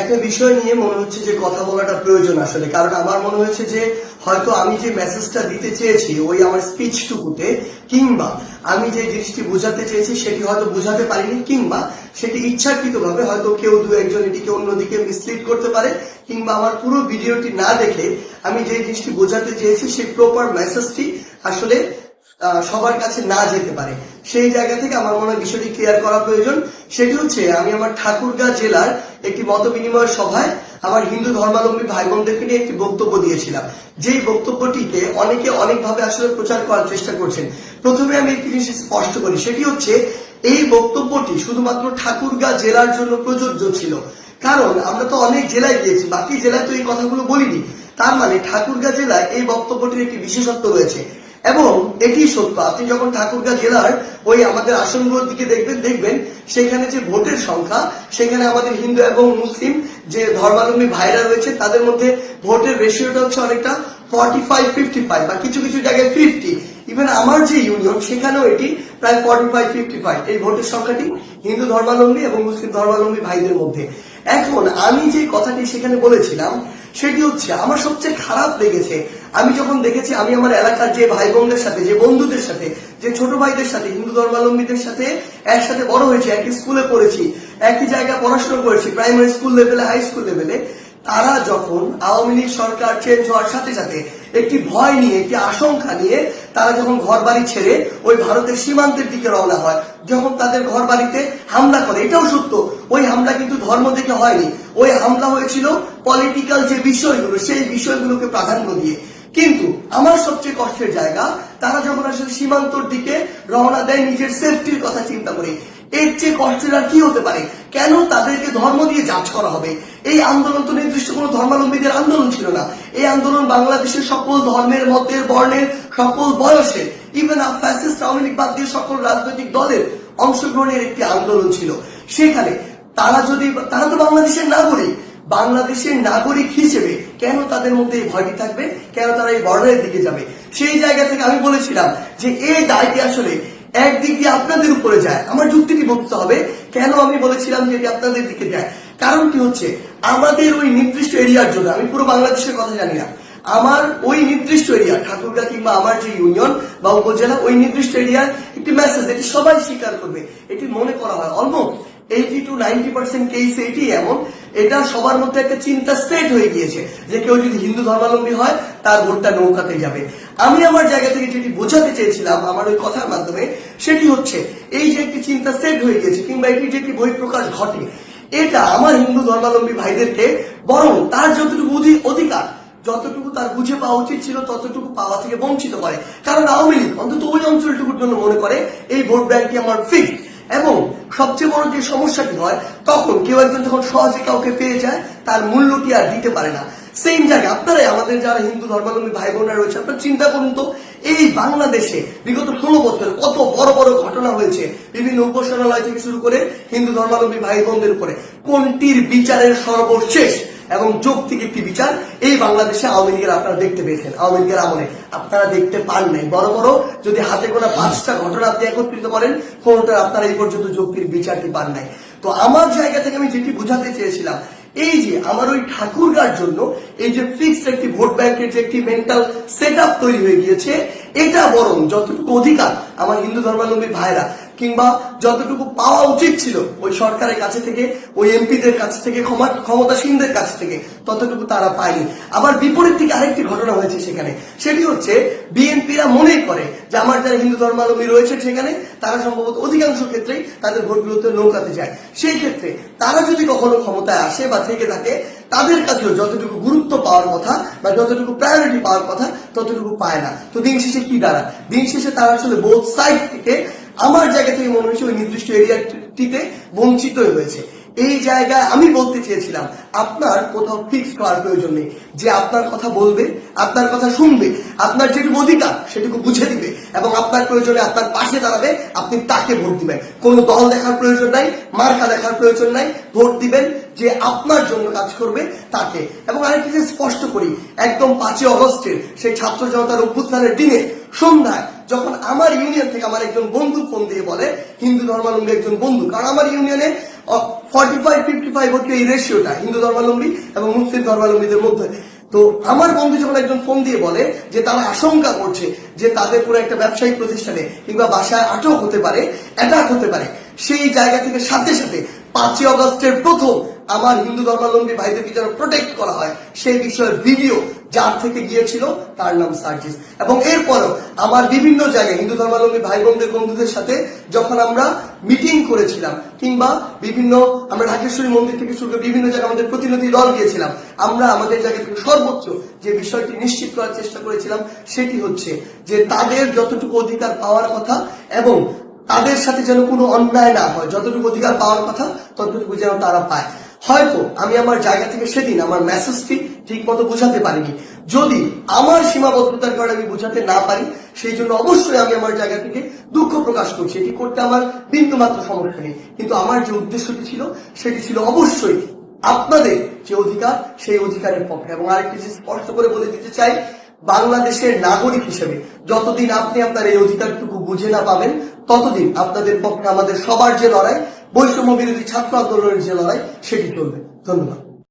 একটা বিষয় নিয়ে মনে হচ্ছে যে কথা বলাটা প্রয়োজন আসলে। কারণ আমার মনে হয়েছে যে হয়তো আমি যে মেসেজটা দিতে চেয়েছি, ওই আমার স্পিচটুকুতে কিংবা আমি যে জিনিসটি বোঝাতে চেয়েছি সেটি হয়তো বোঝাতে পারিনি, কিংবা সেটি ইচ্ছাকৃতভাবে হয়তো কেউ দু একজন এটিকে অন্যদিকে মিসলিড করতে পারে, কিংবা আমার পুরো ভিডিওটি না দেখে আমি যে জিনিসটি বোঝাতে চেয়েছি, সেই প্রপার মেসেজটি আসলে সবার কাছে না যেতে পারে। সেই জায়গা থেকে আমার মনে হয় বিষয়টি ক্লিয়ার করা প্রয়োজন। সেটি হচ্ছে, আমি আমার ঠাকুরগাঁ জেলার একটি মত বিনিময় সভায় আমার হিন্দু ধর্মাবলম্বী ভাই বোনদেরকে নিয়ে একটি বক্তব্য দিয়েছিলাম। যেই বক্তব্যটিকে অনেকে অনেকভাবে আসলে প্রচার করার চেষ্টা করছেন। প্রথমে আমি একটি জিনিস স্পষ্ট করি, সেটি হচ্ছে, এই বক্তব্যটি শুধুমাত্র ঠাকুরগাঁ জেলার জন্য প্রযোজ্য ছিল। কারণ আমরা তো অনেক জেলায় গিয়েছি, বাকি জেলায় তো এই কথাগুলো বলিনি। তার মানে ঠাকুরগাঁ জেলায় এই বক্তব্যটির একটি বিশেষত্ব রয়েছে। এবং এটি সত্য। আপনি যখন ঠাকুরগাঁ জেলার ওই আমাদের আসনগুলোর দিকে দেখবেন দেখবেন সেখানে যে ভোটের সংখ্যা, সেখানে আমাদের হিন্দু এবং মুসলিম যে ধর্মাবলম্বী ভাইরা রয়েছে, তাদের মধ্যে ভোটের রেশিওটা হচ্ছে অনেকটা ফর্টি ফাইভ ফিফটি ফাইভ বা কিছু কিছু জায়গায় ফিফটি ইভেন আমার যে ইউনিয়ন সেখানেও এটি প্রায় ফর্টি ফাইভ ফিফটি ফাইভ এই ভোটের সংখ্যাটি হিন্দু ধর্মাবলম্বী এবং মুসলিম ধর্মাবলম্বী ভাইদের মধ্যে। এখন আমি যে কথাটি সেখানে বলেছিলাম, সেটি হচ্ছে আমার সবচেয়ে খারাপ লেগেছে। আমি যখন দেখেছি, আমি আমার এলাকার যে ভাই বোনদের সাথে, যে বন্ধুদের সাথে, যে ছোট ভাইদের সাথে, হিন্দু ধর্মাবলম্বীদের সাথে একসাথে বড় হয়েছে, একই স্কুলে পড়েছি, একই জায়গায় পড়াশোনা করেছি প্রাইমারি স্কুল লেভেলে হাই স্কুল লেভেলে তারা যখন আওয়ামী লীগ সরকার চেঞ্জ হওয়ার সাথে সাথে একটি ভয় নিয়ে, একটি আশঙ্কা নিয়ে তারা যখন ঘর বাড়ি ছেড়ে ওই ভারতের সীমান্তের দিকে রওনা হয়, যখন তাদের ঘর বাড়িতে হামলা করে, এটাও সত্য, ওই হামলা কিন্তু ধর্ম দেখে হয়নি। ওই হামলা হয়েছিল পলিটিক্যাল যে বিষয়গুলো, সেই বিষয়গুলোকে প্রাধান্য দিয়ে। কিন্তু আমার সবচেয়ে কষ্টের জায়গা, তারা যখন আসলে সীমান্তর দিকে রওনা দেয় নিজের সেফটির কথা চিন্তা করে, এর চেয়ে কষ্টের আর কি হতে পারে? কেন তাদেরকে ধর্ম দিয়ে যাচ করা হবে? এই আন্দোলন তো নির্দিষ্ট কোনো ধর্মাবলম্বীদের আন্দোলন ছিল না। এই আন্দোলন বাংলাদেশের সকল ধর্মের মতের বর্ণের সকল বয়সের ইভেন আওয়ামী বাদ দিয়ে সকল রাজনৈতিক দলের অংশগ্রহণের একটি আন্দোলন ছিল। সেখানে তারা যদি, তারা তো বাংলাদেশের নাগরিক। বাংলাদেশের নাগরিক হিসেবে কেন তাদের মধ্যে এই ভয়টি থাকবে? কেন তারা এই বর্ডারের দিকে যাবে? সেই জায়গা থেকে আমি বলেছিলাম যে এই দায়টি আসলে একদিক দিয়ে আপনাদের উপরে যায়। আমার যুক্তিটি বলতে হবে, কেন আমি বলেছিলাম যে এটি আপনাদের দিকে যায়? কারণটি হচ্ছে, আমাদের ওই নির্দিষ্ট এরিয়ার জন্য, আমি পুরো বাংলাদেশের কথা জানি না, আমার ওই নির্দিষ্ট এরিয়া, ঠাকুরগা কিংবা আমার যে ইউনিয়ন বা উপজেলা, ওই নির্দিষ্ট এরিয়ার একটি মেসেজ এটি সবাই স্বীকার করবে, এটি মনে করা হয়। Almost eighty two ninety percent case এটি এমন এটা সবার মধ্যে একটা চিন্তা সেট হয়ে গিয়েছে যে কেউ যদি হিন্দু ধর্মাবলম্বী হয়, তার ভোটটা নৌকাতে যাবে। আমি আমার জায়গা থেকে যেটি বোঝাতে চেয়েছিলাম আমার ওই কথার মাধ্যমে, সেটি হচ্ছে এই যে একটি চিন্তা সেট হয়ে গিয়েছে কিংবা এটি যে একটি বহিঃপ্রকাশ ঘটে, এটা আমার হিন্দু ধর্মাবলম্বী ভাইদেরকে বরং তার যতটুকু অধি- অধিকার, যতটুকু তার বুঝে পাওয়া উচিত ছিল, ততটুকু পাওয়া থেকে বঞ্চিত করে। কারণ আওয়ামী লীগ অন্তত ওই অঞ্চলটুকুর জন্য মনে করে, এই ভোট ব্যাংকটি আমার ফিক্সড এবং সবচেয়ে বড় যে সমস্যাটি হয়, তখন কেউ একজন যখন সহজে কাউকে পেয়ে যায়, তার মূল্যটি আর দিতে পারে না। সেম জায়গায় আপনারাই আমাদের যারা হিন্দু ধর্মাবলম্বী ভাই বোনরা রয়েছে, আপনারা চিন্তা করুন তো, এই বাংলাদেশে বিগত ষোলো বছর কত বড় বড় ঘটনা হয়েছে, বিভিন্ন উপাসনালয় থেকে শুরু করে হিন্দু ধর্মাবলম্বী ভাই বোনদের উপরে। কোনটির বিচারের সর্বশেষ এবং যৌক্তিক একটি বিচার, এই বাংলাদেশে আওয়ামী লীগের আপনারা দেখতে পেয়েছেন। আওয়ামী লীগের আমলে আপনারা দেখতে পান নাই। বড় বড় যদি হাতে গোনা পাঁচটা ঘটনা আপনি একত্রিত করেন কোনটা আপনারা এই পর্যন্ত যৌক্তিক বিচারটি পান নাই। তো আমার জায়গা থেকে আমি যেটি বোঝাতে চেয়েছিলাম, এই যে আমার ওই ঠাকুরগার জন্য এই যে ফিক্সড একটি ভোট ব্যাংকের যে একটি মেন্টাল সেট তৈরি হয়ে গিয়েছে, এটা বরং যতটুকু অধিকার আমার হিন্দু ধর্মাবলম্বী ভাইরা কিংবা যতটুকু পাওয়া উচিত ছিল ওই সরকারের কাছে থেকে, ওই এমপিদের কাছ থেকে, ক্ষমা- ক্ষমতাসীনদের কাছ থেকে, ততটুকু তারা পায়নি। আবার বিপরীত দিকে আরেকটি ঘটনা হয়েছে সেখানে। সেটি হচ্ছে বিএনপিরা মনে করে যে আমার যারা হিন্দু ধর্মাবলম্বী রয়েছে সেখানে, তারা সম্ভবত অধিকাংশ ক্ষেত্রেই তাদের ভোটগুলোতে নৌকাতে যায়। সেই ক্ষেত্রে তারা যদি কখনো ক্ষমতায় আসে বা থেকে থাকে, তাদের কাছেও যতটুকু গুরুত্ব পাওয়ার কথা বা যতটুকু প্রায়োরিটি পাওয়ার কথা ততটুকু পায় না। তো দিন শেষে কি দাঁড়ায়? দিন শেষে তারা আসলে বোথ সাইড থেকে আমার জায়গা থেকে মনে হয়েছে ওই নির্দিষ্ট এরিয়াটিতে বঞ্চিত হয়েছে। এই জায়গায় আমি বলতে চেয়েছিলাম, আপনার কোথাও ফিক্স করার প্রয়োজন নেই। যে আপনার কথা বলবে, আপনার কথা শুনবে, আপনার যেটুকু অধিকার, সেটুকু বুঝে দিবে এবং আপনার প্রয়োজনে আপনার পাশে দাঁড়াবে, আপনি তাকে ভোট দিবেন। কোনো দল দেখার প্রয়োজন নাই, মার্কা দেখার প্রয়োজন নাই, ভোট দিবেন যে আপনার জন্য কাজ করবে তাকে। এবং আরেকটি যে স্পষ্ট করি, একদম পাঁচই অগস্টের সেই ছাত্র জনতার অভ্যুত্থানের দিনে, সন্ধ্যায় যখন আমার ইউনিয়ন থেকে আমার একজন বন্ধু ফোন দিয়ে বলে, হিন্দু ধর্মালম্বী একজন বন্ধু। কারণ আমার ইউনিয়নে ফর্টি ফাইভ ফিফটি ফাইভ হচ্ছে এই রেশিওটা হিন্দু ধর্মাবলম্বী এবং মুসলিম ধর্মাবলম্বীদের মধ্যে। তো আমার বন্ধু যখন একজন ফোন দিয়ে বলে যে তারা আশঙ্কা করছে যে তাদের পুরো একটা ব্যবসায়িক প্রতিষ্ঠানে কিংবা বাসায় আটক হতে পারে অ্যাটাক হতে পারে সেই জায়গা থেকে সাথে সাথে পাঁচই অগস্টের প্রথম আমার হিন্দু ধর্মাবলম্বী ভাইদেরকে যেন প্রোটেক্ট করা হয়, সেই বিষয়ের ভিডিও যার থেকে গিয়েছিল তার নাম সার্জিস। এবং এরপরও আমার বিভিন্ন জায়গায় হিন্দু ধর্মাবলম্বী ভাই বোনদের বন্ধুদের সাথে যখন আমরা মিটিং করেছিলাম কিংবা বিভিন্ন আমরা ঢাকেশ্বরী মন্দির থেকে শুরু করে বিভিন্ন জায়গায় আমাদের প্রতিনিধি দল গিয়েছিলাম, আমরা আমাদের জায়গা থেকে সর্বোচ্চ যে বিষয়টি নিশ্চিত করার চেষ্টা করেছিলাম, সেটি হচ্ছে যে তাদের যতটুকু অধিকার পাওয়ার কথা এবং তাদের সাথে যেন কোনো অন্যায় না হয়, যতটুকু অধিকার পাওয়ার কথা ততটুকু যেন তারা পায়। হয়তো আমি আমার জায়গা থেকে সেদিন আমার মেসেজটি ঠিক মতো বোঝাতে পারিনি। যদি আমার সীমাবদ্ধতার কারণে আমি বোঝাতে না পারি, সেই জন্য অবশ্যই আমি আমার জায়গা থেকে দুঃখ প্রকাশ করছি। এটি করতে আমার বিন্দু মাত্র সমস্যা নেই। কিন্তু আমার যে উদ্দেশ্যটি ছিল, সেটি ছিল অবশ্যই আপনাদের যে অধিকার, সেই অধিকারের পক্ষে। এবং আরেকটি স্পষ্ট করে বলে দিতে চাই বাংলাদেশের নাগরিক হিসেবে যতদিন আপনি আপনার এই অধিকারটুকু বুঝে না পাবেন, ততদিন আপনাদের পক্ষে আমাদের সবার যে লড়াই, বৈষম্য বিরোধী ছাত্র আন্দোলনের যে লড়াই, সেটি চলবে। ধন্যবাদ।